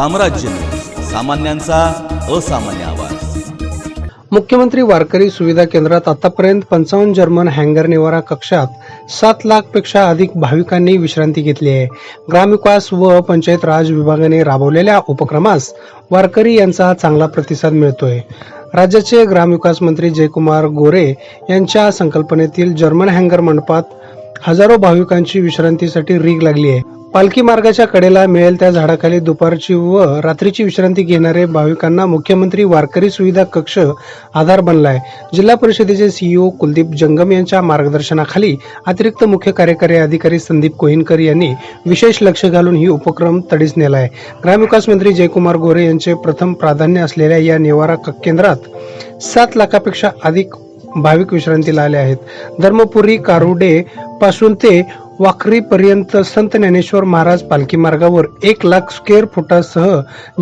साम्राज्य. सामान्यांचा असामान्य आवाज. मुख्यमंत्री वारकरी सुविधा केंद्रात आतापर्यंत पंचावन्न जर्मन हँगर निवारा कक्षात सात लाखपेक्षा अधिक भाविकांनी विश्रांती घेतली आहे. ग्रामविकास व पंचायत राज विभागाने राबवलेल्या उपक्रमास वारकरी यांचा चांगला प्रतिसाद मिळतोय. राज्याचे ग्रामविकास मंत्री जयकुमार गोरे यांच्या संकल्पनेतील जर्मन हँगर मंडपात हजारो भाविकांची विश्रांतीसाठी रीग लागली आहे. पालखी मार्गाच्या कडेला मिळेल त्या झाडाखाली दुपारची व रात्रीची विश्रांती घेणारे भाविकांना मुख्यमंत्री वारकरी सुविधा कक्ष आधार बनलाय. जिल्हा परिषदेचे सीईओ कुलदीप जंगम यांच्या मार्गदर्शनाखाली अतिरिक्त मुख्य कार्यकारी अधिकारी संदीप कोहिनकर यांनी विशेष लक्ष घालून ही उपक्रम तडीस नेलाय. ग्रामविकास मंत्री जयकुमार गोरे यांचे प्रथम प्राधान्य असलेल्या या निवारा क- केंद्रात सात लाखापेक्षा अधिक भाविक विश्रांतीला आले आहेत. धर्मपुरी कारुडे पासून ते वाखरीपर्यंत संत ज्ञानेश्वर महाराज पालखी मार्गावर एक लाख स्क्वेअर फुटासह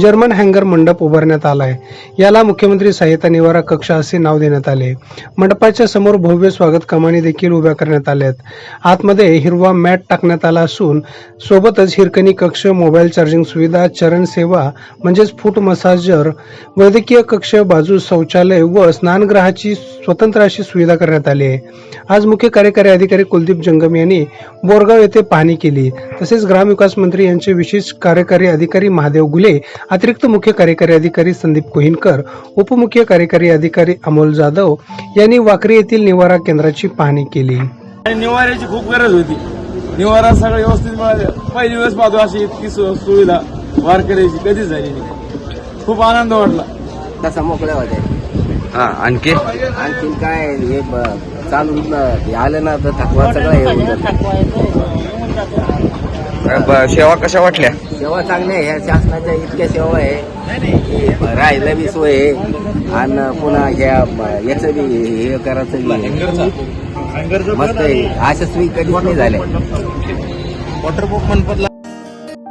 जर्मन हँगर मंडप उभारण्यात आला आहे याला मुख्यमंत्री सहायता निवारा कक्ष असे नाव देण्यात आले. मंडपाच्या समोर भव्य स्वागत कमानी देखील उभ्या करण्यात आल्या आहेत आतमध्ये हिरवा मॅट टाकण्यात आला असून सोबतच हिरकणी कक्ष मोबाईल चार्जिंग सुविधा चरण सेवा म्हणजेच फूट मसाजर वैद्यकीय कक्ष बाजू शौचालय व स्नानगृहाची स्वतंत्र अशी सुविधा करण्यात आली आहे. आज मुख्य कार्यकारी अधिकारी कुलदीप जंगम यांनी बोरगाव येथे पाहणी केली. तसेच ग्रामविकास मंत्री यांचे विशेष कार्यकारी अधिकारी महादेव गुले अतिरिक्त मुख्य कार्यकारी अधिकारी संदीप कोहिनकर उपमुख्य कार्यकारी अधिकारी अमोल जाधव यांनी वाकरी येथील निवारा केंद्राची पाहणी केली. आणि निवाऱ्याची खूप गरज होती. निवारा सगळं व्यवस्थित मिळालं. पहिली वेळेस पाहतो अशी इतकी सु- सुविधा वारकऱ्याची कधीच झाली नाही. खूप आनंद वाटला. तसा मोकळ्या होत्या हा आणखी? आणखीन काय हे चालून न- हे आलं ना तर थकवा सगळं हे होऊन जातं. ब- सेवा कशा वाटल्या? सेवा चांगल्या आहे. ह्या शासनाच्या इतक्या सेवा आहे. की राहायला बी सोय आहे. आणि पुन्हा ह्या ब- याचं बी हे करायचं बी. मस्त आहे. अशा सोयी कधीच नाही झाल्या. वॉटर मंडपातला